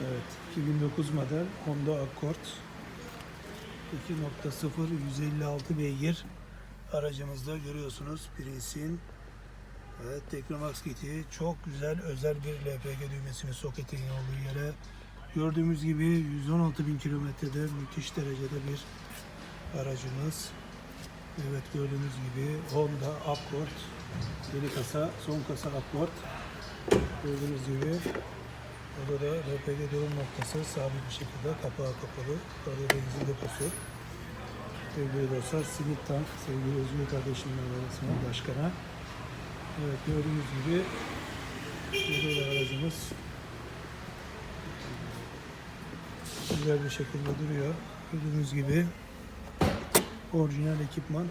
Evet, 2009 model Honda Accord. 2.0 156 beygir. Aracımızda görüyorsunuz Prince'in evet, Teknomax kiti. Çok güzel özel bir LPG düğmesini soketin olduğu yere. Gördüğümüz gibi 116 bin kilometrede müthiş derecede bir aracımız. Evet gördüğünüz gibi Honda Accord. Yeni kasa son kasa Accord. Gördüğünüz gibi Burada da LPG durum noktası sabit bir şekilde kapağı kapalı. Burada benzin deposu. Sevgili dostlar simit tank sevgili Özgür kardeşimin arasında başkana. Evet gördüğünüz gibi burada da aracımız güzel bir şekilde duruyor. Gördüğünüz gibi orijinal ekipman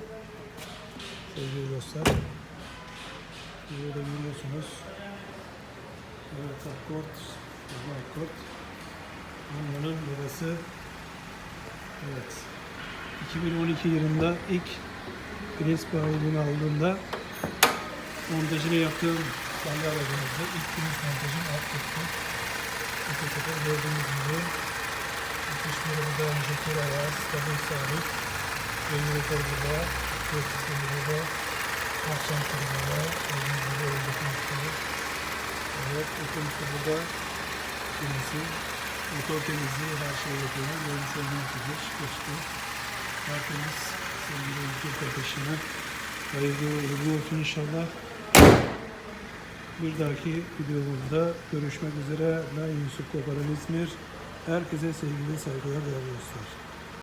sevgili dostlar. Burada görüyorsunuz. Evet, Accord. Accord. Bunların burası evet. 2012 yılında ilk Prince bayiliğini aldığımda montajını yaptığım kendi aracımızda ilk Prince montajını yaptık. Bu şekilde gördüğünüz gibi müthiş bir burada jekyll ayağı, stabil sabit, ses sistemi burada, akşam gördüğünüz gibi öndeki müşteri. Evet, otomobili burada kendisi motor temizliği her şeyi yapıyor. Görmüş olduğunuz gibi geçti. Tertemiz sevgili ülke kardeşime hayırlı uğurlu olsun inşallah. Bir dahaki videomuzda görüşmek üzere. Ben Yusuf Koparan İzmir. Herkese sevgili saygılar değerli dostlar.